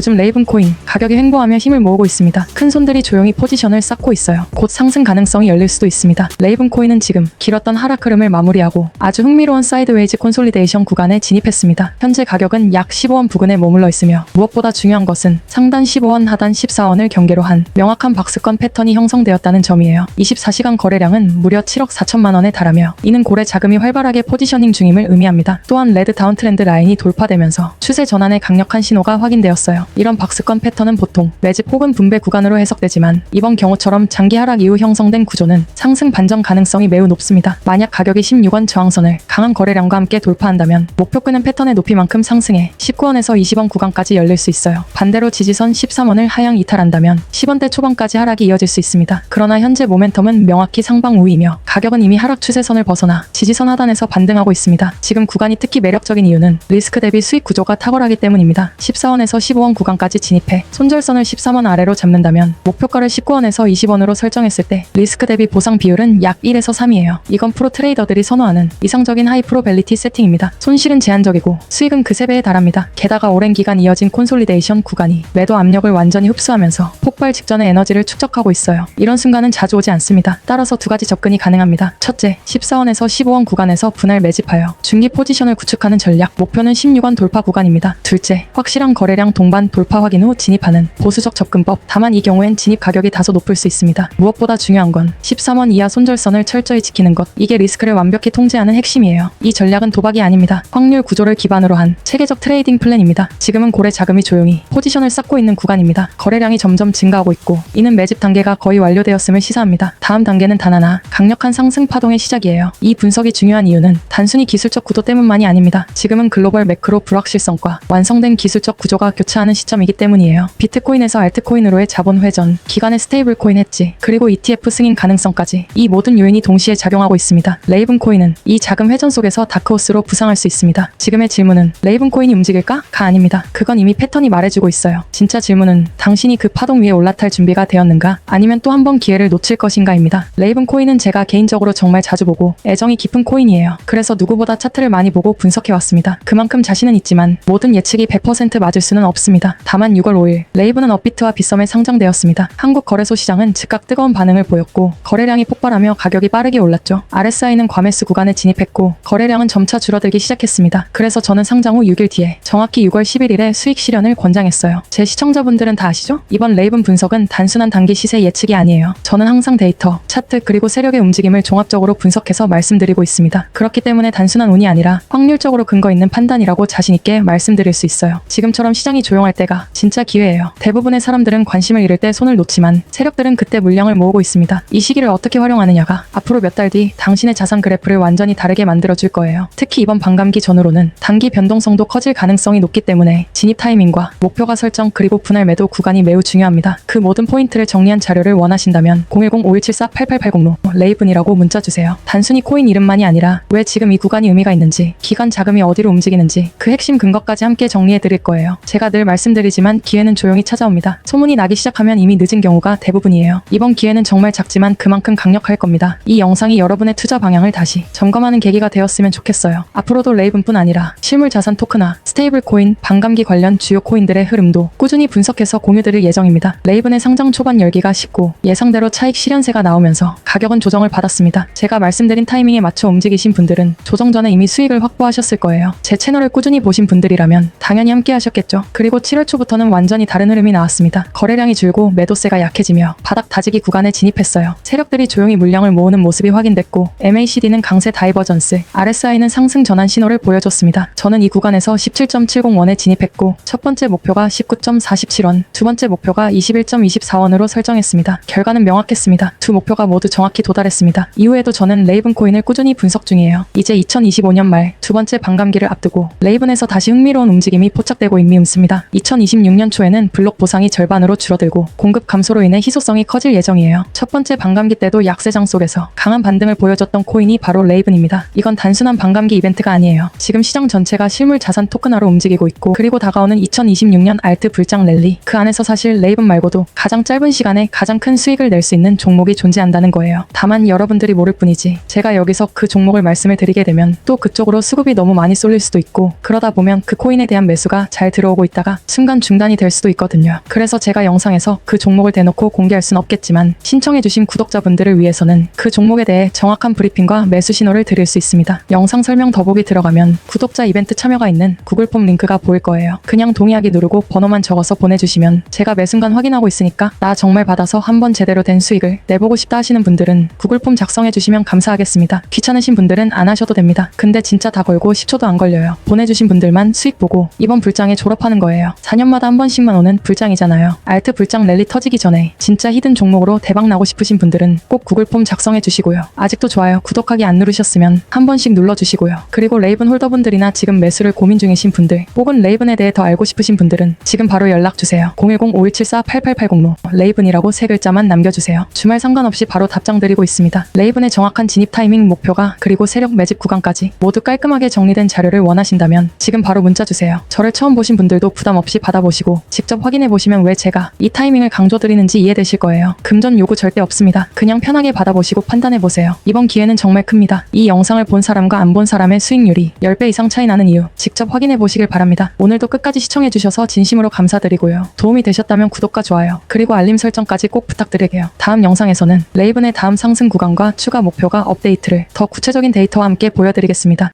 요즘 레이븐 코인 가격이 횡보하며 힘을 모으고 있습니다. 큰 손들이 조용히 포지션을 쌓고 있어요. 곧 상승 가능성이 열릴 수도 있습니다. 레이븐 코인은 지금 길었던 하락 흐름을 마무리하고 아주 흥미로운 사이드웨이즈 콘솔리데이션 구간에 진입했습니다. 현재 가격은 약 15원 부근에 머물러 있으며 무엇보다 중요한 것은 상단 15원 하단 14원을 경계로 한 명확한 박스권 패턴이 형성되었다는 점이에요. 24시간 거래량은 무려 7억 4천만 원에 달하며 이는 고래 자금이 활발하게 포지셔닝 중임을 의미합니다. 또한 레드 다운 트렌드 라인이 돌파되면서 추세 전환의 강력한 신호가 확인되었어요. 이런 박스권 패턴은 보통 매집 혹은 분배 구간으로 해석되지만 이번 경우처럼 장기 하락 이후 형성된 구조는 상승 반전 가능성이 매우 높습니다. 만약 가격이 16원 저항선을 강한 거래량과 함께 돌파한다면 목표가는 패턴의 높이만큼 상승해 19원에서 20원 구간까지 열릴 수 있어요. 반대로 지지선 13원을 하향 이탈한다면 10원대 초반까지 하락이 이어질 수 있습니다. 그러나 현재 모멘텀은 명확히 상방 우위이며 가격은 이미 하락 추세선을 벗어나 지지선 하단에서 반등하고 있습니다. 지금 구간이 특히 매력적인 이유는 리스크 대비 수익 구조가 탁월하기 때문입니다. 14원에서 15원 구간까지 진입해 손절선을 13원 아래로 잡는다면 목표가를 19원에서 20원으로 설정했을 때 리스크 대비 보상 비율은 약 1에서 3이에요. 이건 프로 트레이더들이 선호하는 이상적인 하이 프로벨리티 세팅입니다. 손실은 제한적이고 수익은 그 3배에 달합니다. 게다가 오랜 기간 이어진 콘솔리데이션 구간이 매도 압력을 완전히 흡수하면서 폭발 직전의 에너지를 축적하고 있어요. 이런 순간은 자주 오지 않습니다. 따라서 두 가지 접근이 가능합니다. 첫째, 14원에서 15원 구간에서 분할 매집하여 중기 포지션을 구축하는 전략, 목표는 16원 돌파 구간입니다. 둘째, 확실한 거래량 동반 돌파 확인 후 진입하는 보수적 접근법. 다만 이 경우엔 진입 가격이 다소 높을 수 있습니다. 무엇보다 중요한 건 13원 이하 손절선을 철저히 지키는 것. 이게 리스크를 완벽히 통제하는 핵심이에요. 이 전략은 도박이 아닙니다. 확률 구조를 기반으로 한 체계적 트레이딩 플랜입니다. 지금은 고래 자금이 조용히 포지션을 쌓고 있는 구간입니다. 거래량이 점점 증가하고 있고 이는 매집 단계가 거의 완료되었음을 시사합니다. 다음 단계는 단 하나 강력한 상승 파동의 시작이에요. 이 분석이 중요한 이유는 단순히 기술적 구도 때문만이 아닙니다. 지금은 글로벌 매크로 불확실성과 완성된 기술적 구조가 교차하는 시점이기 때문이에요. 비트코인에서 알트코인으로의 자본 회전, 기간의 스테이블 코인 해지, 그리고 ETF 승인 가능성까지 이 모든 요인이 동시에 작용하고 있습니다. 레이븐 코인은 이 자금 회전 속에서 다크호스로 부상할 수 있습니다. 지금의 질문은 레이븐 코인이 움직일까? 가 아닙니다. 그건 이미 패턴이 말해주고 있어요. 진짜 질문은 당신이 그 파동 위에 올라탈 준비가 되었는가? 아니면 또 한 번 기회를 놓칠 것인가입니다. 레이븐 코인은 제가 개인적으로 정말 자주 보고 애정이 깊은 코인이에요. 그래서 누구보다 차트를 많이 보고 분석해왔습니다. 그만큼 자신은 있지만 모든 예측이 100% 맞을 수는 없습니다. 다만 6월 5일 레이븐은 업비트와 빗썸에 상장되었습니다. 한국 거래소 시장은 즉각 뜨거운 반응을 보였고 거래량이 폭발하며 가격이 빠르게 올랐죠. RSI는 과매수 구간에 진입했고 거래량은 점차 줄어들기 시작했습니다. 그래서 저는 상장 후 6일 뒤에 정확히 6월 11일에 수익 실현을 권장했어요. 제 시청자분들은 다 아시죠? 이번 레이븐 분석은 단순한 단기 시세 예측이 아니에요. 저는 항상 데이터, 차트 그리고 세력의 움직임을 종합적으로 분석해서 말씀드리고 있습니다. 그렇기 때문에 단순한 운이 아니라 확률적으로 근거 있는 판단이라고 자신 있게 말씀드릴 수 있어요. 지금처럼 시장이 조 용할 때가 진짜 기회예요. 대부분의 사람들은 관심을 잃을 때 손을 놓지만 세력들은 그때 물량을 모으고 있습니다. 이 시기를 어떻게 활용하느냐가 앞으로 몇 달 뒤 당신의 자산 그래프를 완전히 다르게 만들어줄 거예요. 특히 이번 반감기 전후로는 단기 변동성도 커질 가능성이 높기 때문에 진입 타이밍과 목표가 설정 그리고 분할 매도 구간이 매우 중요합니다. 그 모든 포인트를 정리한 자료를 원하신다면 010-5174-8880로 레이븐이라고 문자 주세요. 단순히 코인 이름만이 아니라 왜 지금 이 구간이 의미가 있는지, 기간 자금이 어디로 움직이는지 그 핵심 근거까지 함께 정리해 드릴 거예요. 제가 늘 말씀 드리지만 기회는 조용히 찾아옵니다. 소문이 나기 시작하면 이미 늦은 경우가 대부분이에요. 이번 기회는 정말 작지만 그만큼 강력할 겁니다. 이 영상이 여러분의 투자 방향을 다시 점검하는 계기가 되었으면 좋겠어요. 앞으로도 레이븐뿐 아니라 실물 자산 토크나 스테이블 코인, 반감기 관련 주요 코인들의 흐름도 꾸준히 분석해서 공유드릴 예정입니다. 레이븐의 상장 초반 열기가 식고 예상대로 차익 실현세가 나오면서 가격은 조정을 받았습니다. 제가 말씀드린 타이밍에 맞춰 움직이신 분들은 조정 전에 이미 수익을 확보하셨을 거예요. 제 채널을 꾸준히 보신 분들이라면 당연히 함께 하셨겠죠. 그리고 7월 초부터는 완전히 다른 흐름이 나왔습니다. 거래량이 줄고 매도세가 약해지며 바닥 다지기 구간에 진입했어요. 세력들이 조용히 물량을 모으는 모습이 확인됐고 MACD는 강세 다이버전스, RSI는 상승 전환 신호를 보여줬습니다. 저는 이 구간에서 17.70원에 진입했고 첫 번째 목표가 19.47원, 두 번째 목표가 21.24원으로 설정했습니다. 결과는 명확했습니다. 두 목표가 모두 정확히 도달했습니다. 이후에도 저는 레이븐 코인을 꾸준히 분석 중이에요. 이제 2025년 말 두 번째 반감기를 앞두고 레이븐에서 다시 흥미로운 움직임이 포착되고 있습니다. 2026년 초에는 블록 보상이 절반으로 줄어들고 공급 감소로 인해 희소성이 커질 예정이에요. 첫 번째 반감기 때도 약세장 속에서 강한 반등을 보여줬던 코인이 바로 레이븐입니다. 이건 단순한 반감기 이벤트가 아니에요. 지금 시장 전체가 실물 자산 토큰화로 움직이고 있고 그리고 다가오는 2026년 알트 불장 랠리 그 안에서 사실 레이븐 말고도 가장 짧은 시간에 가장 큰 수익을 낼 수 있는 종목이 존재한다는 거예요. 다만 여러분들이 모를 뿐이지 제가 여기서 그 종목을 말씀을 드리게 되면 또 그쪽으로 수급이 너무 많이 쏠릴 수도 있고 그러다 보면 그 코인에 대한 매수가 잘 들어오고 있다가 순간 중단이 될 수도 있거든요. 그래서 제가 영상에서 그 종목을 대놓고 공개할 순 없겠지만 신청해주신 구독자분들을 위해서는 그 종목에 대해 정확한 브리핑과 매수 신호를 드릴 수 있습니다. 영상 설명 더보기 들어가면 구독자 이벤트 참여가 있는 구글 폼 링크가 보일 거예요. 그냥 동의하기 누르고 번호만 적어서 보내주시면 제가 매 순간 확인하고 있으니까 나 정말 받아서 한번 제대로 된 수익을 내보고 싶다 하시는 분들은 구글 폼 작성해주시면 감사하겠습니다. 귀찮으신 분들은 안 하셔도 됩니다. 근데 진짜 다 걸고 10초도 안 걸려요. 보내주신 분들만 수익 보고 이번 불장에 졸업하는 거예요. 4년마다 한 번씩만 오는 불장이잖아요. 알트 불장 랠리 터지기 전에 진짜 히든 종목으로 대박 나고 싶으신 분들은 꼭 구글 폼 작성해 주시고요. 아직도 좋아요, 구독하기 안 누르셨으면 한 번씩 눌러 주시고요. 그리고 레이븐 홀더분들이나 지금 매수를 고민 중이신 분들 혹은 레이븐에 대해 더 알고 싶으신 분들은 지금 바로 연락 주세요. 010-5174-8880로 레이븐이라고 세 글자만 남겨주세요. 주말 상관없이 바로 답장 드리고 있습니다. 레이븐의 정확한 진입 타이밍 목표가 그리고 세력 매집 구간까지 모두 깔끔하게 정리된 자료를 원하신다면 지금 바로 문자 주세요. 저를 처음 보신 분들도 부담 없이 받아보시고 직접 확인해 보시면 왜 제가 이 타이밍을 강조드리는지 이해되실 거예요. 금전 요구 절대 없습니다. 그냥 편하게 받아보시고 판단해 보세요. 이번 기회는 정말 큽니다. 이 영상을 본 사람과 안 본 사람의 수익률이 10배 이상 차이 나는 이유 직접 확인해 보시길 바랍니다. 오늘도 끝까지 시청해 주셔서 진심으로 감사드리고요. 도움이 되셨다면 구독과 좋아요 그리고 알림 설정까지 꼭 부탁드릴게요. 다음 영상에서는 레이븐의 다음 상승 구간과 추가 목표가 업데이트를 더 구체적인 데이터와 함께 보여드리겠습니다.